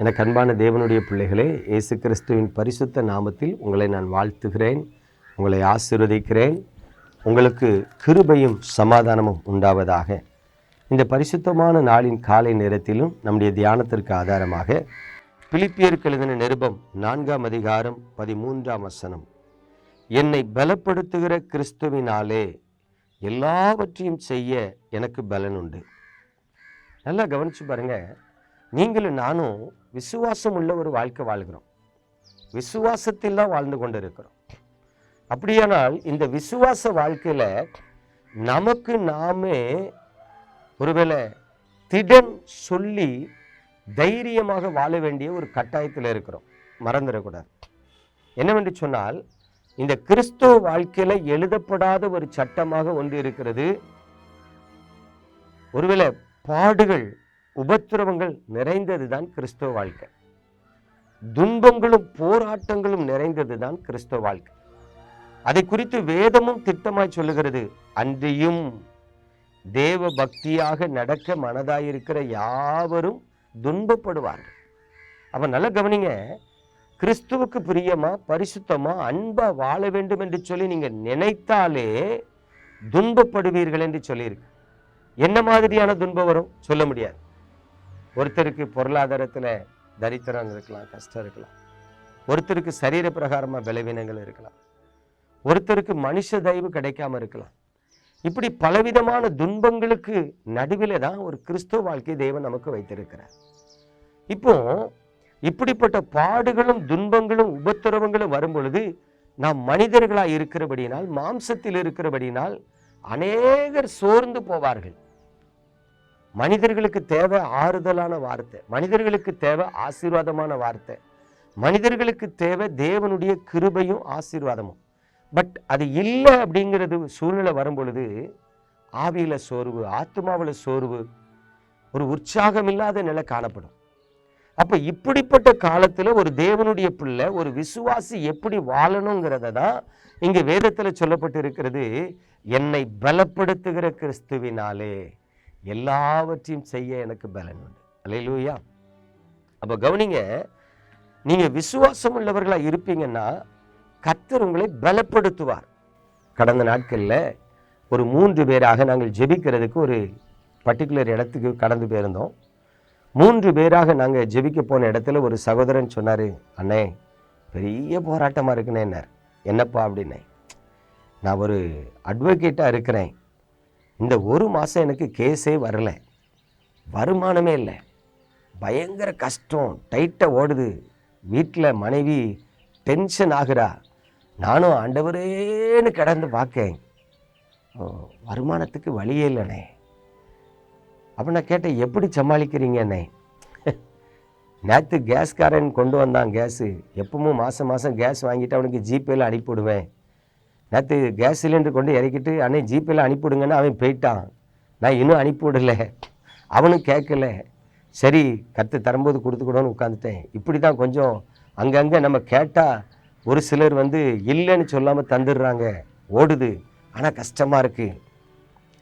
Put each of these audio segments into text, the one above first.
எனக்கு அன்பான தேவனுடைய பிள்ளைகளே இயேசு கிறிஸ்துவின் பரிசுத்த நாமத்தில் உங்களை நான் வாழ்த்துகிறேன் உங்களை ஆசிர்வதிக்கிறேன். உங்களுக்கு கிருபையும் சமாதானமும் உண்டாவதாக. இந்த பரிசுத்தமான நாளின் காலை நேரத்திலும் நம்முடைய தியானத்திற்கு ஆதாரமாக பிலிப்பியருக்கு எழுதின நிருபம் நான்காம் அதிகாரம் பதிமூன்றாம் வசனம். என்னை பலப்படுத்துகிற கிறிஸ்துவினாலே எல்லாவற்றையும் செய்ய எனக்கு பலன் உண்டு. நல்லா கவனிச்சு பாருங்கள் நீங்களும் நானும் விசுவாசம் உள்ள ஒரு வாழ்க்கை வாழ்கிறோம். விசுவாசத்தில் தான் வாழ்ந்து கொண்டு இருக்கிறோம் அப்படியானால் இந்த விசுவாச வாழ்க்கையில நமக்கு நாமே ஒருவேளை திடன் சொல்லி தைரியமாக வாழ வேண்டிய ஒரு கட்டாயத்தில் இருக்கிறோம். மறந்துடக்கூடாது. என்னவென்று சொன்னால் இந்த கிறிஸ்துவ வாழ்க்கையில் எழுதப்படாத ஒரு சட்டமாக ஒன்று இருக்கிறது. ஒருவேளை பாடுகள் உபத்திரவங்கள் நிறைந்தது தான் கிறிஸ்தவ வாழ்க்கை. துன்பங்களும் போராட்டங்களும் நிறைந்தது தான் கிறிஸ்தவ வாழ்க்கை. அதை குறித்து வேதமும் திட்டமாய் சொல்லுகிறது. அன்றியும் தேவ பக்தியாக நடக்க மனதாயிருக்கிற யாவரும் துன்பப்படுவார்கள். அப்ப நல்லா கவனிங்க. கிறிஸ்துவுக்கு பிரியமா பரிசுத்தமா அன்பா வாழ வேண்டும் என்று சொல்லி நீங்க நினைத்தாலே துன்பப்படுவீர்கள் என்று சொல்லியிருக்கு. என்ன மாதிரியான துன்பம் வரும்? சொல்ல முடியாது. ஒருத்தருக்கு பொருளாதாரத்தில் தரித்திரம் இருக்கலாம் கஷ்டம் இருக்கலாம். ஒருத்தருக்கு சரீர பிரகாரமாக பலவீனங்கள் இருக்கலாம். ஒருத்தருக்கு மனுஷ தயவு கிடைக்காம இருக்கலாம். இப்படி பலவிதமான துன்பங்களுக்கு நடுவில் தான் ஒரு கிறிஸ்துவ வாழ்க்கை தெய்வம் நமக்கு வைத்திருக்கிறார். இப்போ இப்படிப்பட்ட பாடுகளும் துன்பங்களும் உபத்திரவங்களும் வரும் பொழுது நாம் மனிதர்களாக இருக்கிறபடியினால் மாம்சத்தில் இருக்கிறபடியினால் அநேகர் சோர்ந்து போவார்கள். மனிதர்களுக்கு தேவை ஆறுதலான வார்த்தை. மனிதர்களுக்கு தேவை ஆசீர்வாதமான வார்த்தை. மனிதர்களுக்கு தேவை தேவனுடைய கிருபையும் ஆசீர்வாதமும். பட் அது இல்லை அப்படிங்கிறது சூழ்நிலை வரும் பொழுது சோர்வு ஆத்மாவில் சோர்வு ஒரு உற்சாகம் இல்லாத நிலை காணப்படும். அப்போ இப்படிப்பட்ட காலத்தில் ஒரு தேவனுடைய பிள்ளை ஒரு விசுவாசி எப்படி வாழணுங்கிறத தான் இங்கே வேதத்தில் சொல்லப்பட்டு இருக்கிறது என்னை பலப்படுத்துகிற கிறிஸ்துவினாலே. எல்லாவற்றையும் செய்ய எனக்கு பலன் உண்டு. அலையிலூயா அப்போ கவனிங்க நீங்கள் விசுவாசம் உள்ளவர்களாக இருப்பீங்கன்னா கத்தர் உங்களை பலப்படுத்துவார். கடந்த நாட்களில் ஒரு மூன்று பேராக நாங்கள் ஜெபிக்கிறதுக்கு ஒரு பர்டிகுலர் இடத்துக்கு கடந்து போயிருந்தோம். மூன்று பேராக நாங்கள் ஜெபிக்க போன இடத்துல ஒரு சகோதரன் சொன்னார் அண்ணே பெரிய போராட்டமாக இருக்குனேன்னார். என்னப்பா அப்படின்னே நான் ஒரு அட்வொகேட்டாக இருக்கிறேன். இந்த ஒரு மாதம் எனக்கு கேஸே வரல. வருமானமே இல்லை. பயங்கர கஷ்டம். டைட்டாக ஓடுது. வீட்டில் மனைவி டென்ஷன் ஆகுறா. நானும் ஆண்டவரேன்னு கிடந்து பார்க்கேன் ஓ, வருமானத்துக்கு வழியே இல்லைண்ணே அப்போ நான் கேட்டேன் எப்படி சமாளிக்கிறீங்கண்ணே நேற்று கேஸ்காரன் கொண்டு வந்தான் கேஸு. எப்பவும் மாதம் மாதம் கேஸ் வாங்கிட்டு அவனுக்கு ஜிபேல அனுப்பிவிடுவேன். நேற்று கேஸ் சிலிண்டர் கொண்டு இறக்கிட்டு அண்ணே ஜிபேல அனுப்பிவிடுங்கன்னு அவன் போயிட்டான். நான் இன்னும் அனுப்பிவிடல. அவனும் கேட்கல. சரி கற்று தரும்போது கொடுத்துக்கூடன்னு உட்காந்துட்டேன் இப்படி தான் கொஞ்சம் அங்கங்கே நம்ம கேட்டால் ஒரு சிலர் வந்து இல்லைன்னு சொல்லாமல் தந்துடுறாங்க. ஓடுது. ஆனால் கஷ்டமாக இருக்குது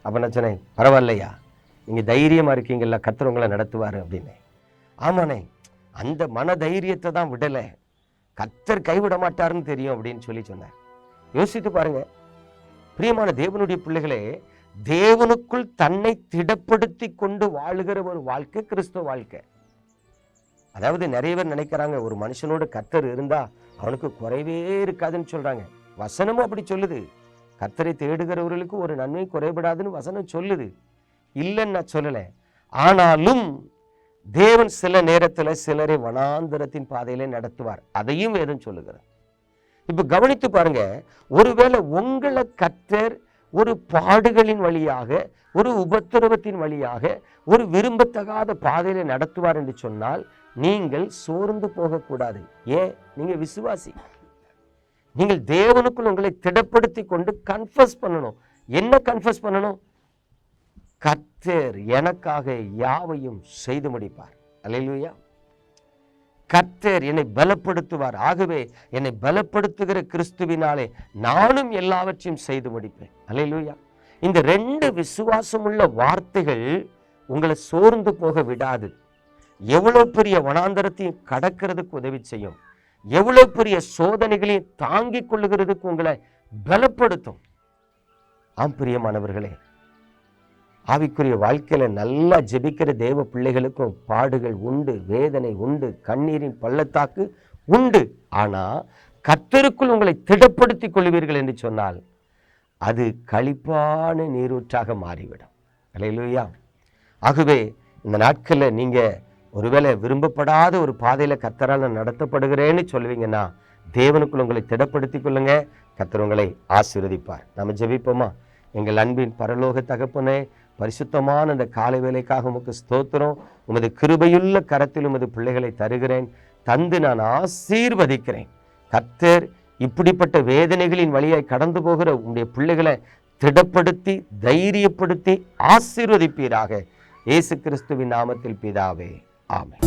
அப்போ நான் சொன்னேன் பரவாயில்லையா? நீங்கள் தைரியமாக இருக்கீங்களா கத்துறவங்களை நடத்துவார் அப்படின்னு. ஆமாண்ணே. அந்த மன தைரியத்தை தான் விடலை. கத்தர் கைவிட மாட்டாருன்னு தெரியும் அப்படின்னு சொல்லி சொன்னேன் யோசித்து பாருங்க. பிரியமான தேவனுடைய பிள்ளைகளே தேவனுக்குள் தன்னை திடப்படுத்தி கொண்டு வாழுகிற ஒரு வாழ்க்கை கிறிஸ்துவ வாழ்க்கை. அதாவது நிறைய பேர் நினைக்கிறாங்க ஒரு மனுஷனோட கத்தர் இருந்தா அவனுக்கு குறைவே இருக்காதுன்னு சொல்றாங்க. வசனமும் அப்படி சொல்லுது. கத்தரை தேடுகிறவர்களுக்கு ஒரு நன்மை குறைபடாதுன்னு வசனம் சொல்லுது. இல்லைன்னு நான் சொல்லலை. ஆனாலும் தேவன் சில நேரத்தில் சிலரை வனாந்தரத்தின் பாதையிலே நடத்துவார். அதையும் வேதம் சொல்லுகிறார் இப்போ கவனித்து பாருங்க ஒருவேளை உங்களை கத்தர் ஒரு பாடுகளின் வழியாக ஒரு உபத்திரவத்தின் வழியாக ஒரு விரும்பத்தகாத பாதையில் நடத்துவார் என்று சொன்னால் நீங்கள் சோர்ந்து போகக்கூடாது. ஏன்? நீங்கள் விசுவாசி. நீங்கள் தேவனுக்குள் உங்களை திடப்படுத்தி கொண்டு கன்ஃபஸ் பண்ணணும். என்ன கன்ஃபஸ் பண்ணணும்? கத்தர் எனக்காக யாவையும் செய்து முடிப்பார். அலையிலுயா கர்த்தர் என்னை பலப்படுத்துவார். ஆகவே என்னை பலப்படுத்துகிற கிறிஸ்துவினாலே நானும் எல்லாவற்றையும் செய்து முடிப்பேன். அலையிலூயா இந்த ரெண்டு விசுவாசமுள்ள வார்த்தைகள் உங்களை சோர்ந்து போக விடாது. எவ்வளோ பெரிய வனாந்தரத்தையும் கடக்கிறதுக்கு உதவி செய்யும். எவ்வளோ பெரிய சோதனைகளையும் தாங்கிக் கொள்ளுகிறதுக்கு உங்களை பலப்படுத்தும். ஆம் பிரியமானவர்களே ஆவிக்குரிய வாழ்க்கையில் நல்லா ஜெபிக்கிற தேவ பிள்ளைகளுக்கும் பாடுகள் உண்டு வேதனை உண்டு கண்ணீரின் பள்ளத்தாக்கு உண்டு. ஆனால் கத்தருக்குள் உங்களை திடப்படுத்திக் கொள்வீர்கள் என்று சொன்னால் அது களிப்பான நீரூற்றாக மாறிவிடும். அல்லேலூயா. ஆகவே இந்த நாட்களில் நீங்கள் ஒருவேளை விரும்பப்படாத ஒரு பாதையில் கத்தரால் நான் நடத்தப்படுகிறேன்னு சொல்லுவீங்கன்னா தேவனுக்குள் உங்களை திடப்படுத்திக் கொள்ளுங்க. கத்தர் உங்களை ஆசீர்வதிப்பார். நம்ம ஜெபிப்போமா? எங்கள் அன்பின் பரலோக தகப்பனே பரிசுத்தமான இந்த காலை வேலைக்காக உமக்கு ஸ்தோத்திரம். உமது கிருபையுள்ள கரத்தில் உமது பிள்ளைகளை தருகிறேன். தந்து நான் ஆசீர்வதிக்கிறேன். கர்த்தர் இப்படிப்பட்ட வேதனைகளின் வழியாய் கடந்து போகிற உங்களுடைய பிள்ளைகளை திடப்படுத்தி தைரியப்படுத்தி ஆசீர்வதிப்பீராக. இயேசு கிறிஸ்துவின் நாமத்தில் பிதாவே. ஆமென்.